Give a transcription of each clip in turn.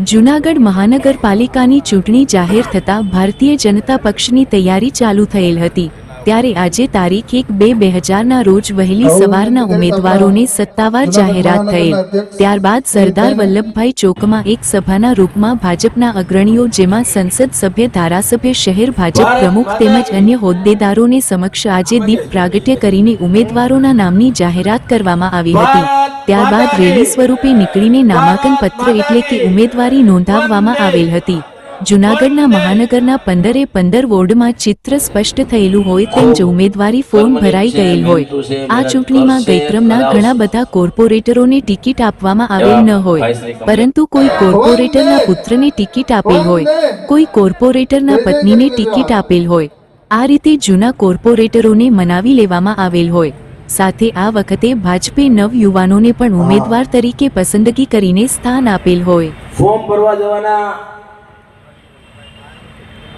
જૂનાગઢ મહાનગરપાલિકાની ચૂંટણી જાહેર થતાં ભારતીય જનતા પક્ષની તૈયારી ચાલુ થયેલ હતી. ત્યારે આજે તારીખ એક બે બે હજારના રોજ વહેલી સવારના ઉમેદવારોને સત્તાવાર જાહેરાત થયેલ ત્યારબાદ સરદાર વલ્લભભાઈ ચોકમાં એક સભાના રૂપમાં ભાજપના અગ્રણીઓ જેમાં સંસદ સભ્ય ધારાસભ્ય શહેર ભાજપ પ્રમુખ તેમજ અન્ય હોદ્દેદારોને સમક્ષ આજે દીપ પ્રાગટ્ય કરીને ઉમેદવારોના નામની જાહેરાત કરવામાં આવી હતી. ત્યારબાદ રેલી સ્વરૂપે નીકળીને નામાંકન પત્ર એટલે કે ઉમેદવારી નોંધાવવામાં આવેલ હતી. જૂનાગઢના મહાનગરના પંદરે પંદર વોર્ડમાં ચિત્ર સ્પષ્ટ થયેલું હોય તેમ જ ઉમેદવારી ફોર્મ ભરાઈ ગયેલ હોય. આ ચૂંટણીમાં ગઈક્રમના ઘણા બધા કોર્પોરેટરોને ટિકિટ આપવામાં આવેલ ન હોય. પરંતુ કોઈ કોર્પોરેટરના પુત્રને ટિકિટ આપેલ હોય. કોઈ કોર્પોરેટરના પત્નીને ટિકિટ આપેલ હોય. આ રીતે જૂના કોર્પોરેટરોને મનાવી લેવામાં આવેલ હોય. સાથે આ વખતે ભાજપે નવ યુવાનોને પણ ઉમેદવાર તરીકે પસંદગી કરીને સ્થાન આપેલ હોય. ફોર્મ ભરવા જવાના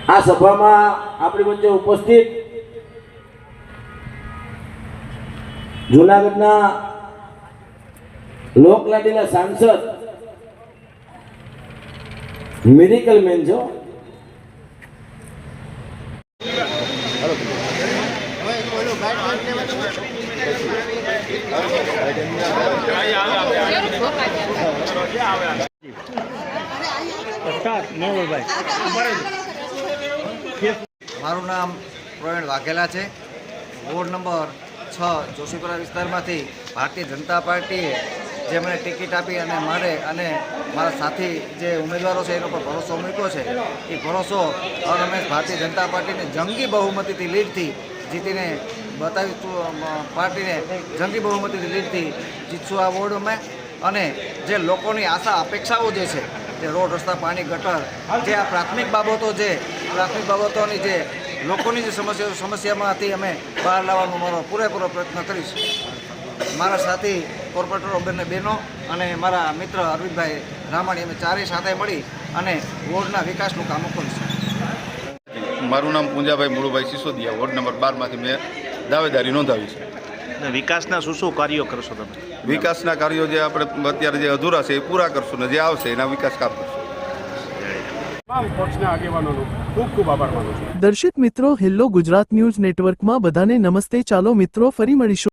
આ સભામાં આપણી વચ્ચે ઉપસ્થિત જુનાગઢના લોકલાડીના સાંસદ મેડિકલ મેન છો મારું નામ પ્રવીણ વાઘેલા છે. વોર્ડ નંબર છ, જોશીપુરા વિસ્તારમાંથી ભારતીય જનતા પાર્ટીએ જે મને ટિકિટ આપી અને મારે અને મારા સાથી જે ઉમેદવારો છે, એનો પર ભરોસો મૂક્યો છે. એ ભરોસો રમેશ ભારતીય જનતા પાર્ટીને જંગી બહુમતીથી લીડથી જીતીને બતાવી પાર્ટીને જંગી બહુમતીથી લીડથી જીતશું આ વોર્ડ અમે. અને જે લોકોની આશા, અપેક્ષાઓ જે છે જે રોડ રસ્તા, પાણી ગટર, જે આ પ્રાથમિક બાબતો છે પ્રાથમિક બાબતોની જે લોકોની જે સમસ્યાઓ સમસ્યામાંથી અમે બહાર લાવવાનો મારો પૂરેપૂરો પ્રયત્ન કરીશ. મારા સાથી કોર્પોરેટરો બંને બહેનો અને મારા મિત્ર અરવિંદભાઈ રામાણી અમે ચારેય સાથે મળી અને વોર્ડના વિકાસનું કામો કરીશું. મારું નામ પૂંજાભાઈ મુળુભાઈ સિસોદિયા વોર્ડ નંબર બારમાંથી મેં દાવેદારી નોંધાવી છે. વિકાસના શું શું કાર્યો કરશો તમે? વિકાસના કાર્યો જે આપણે અત્યારે જે અધૂરા છે એ પૂરા કરશું ને જે આવશે એના વિકાસ કામ કરશું. દર્શિત મિત્રો હિલ્લો ગુજરાત ન્યૂઝ નેટવર્કમાં બધાને નમસ્તે. ચાલો મિત્રો ફરી મળીશું.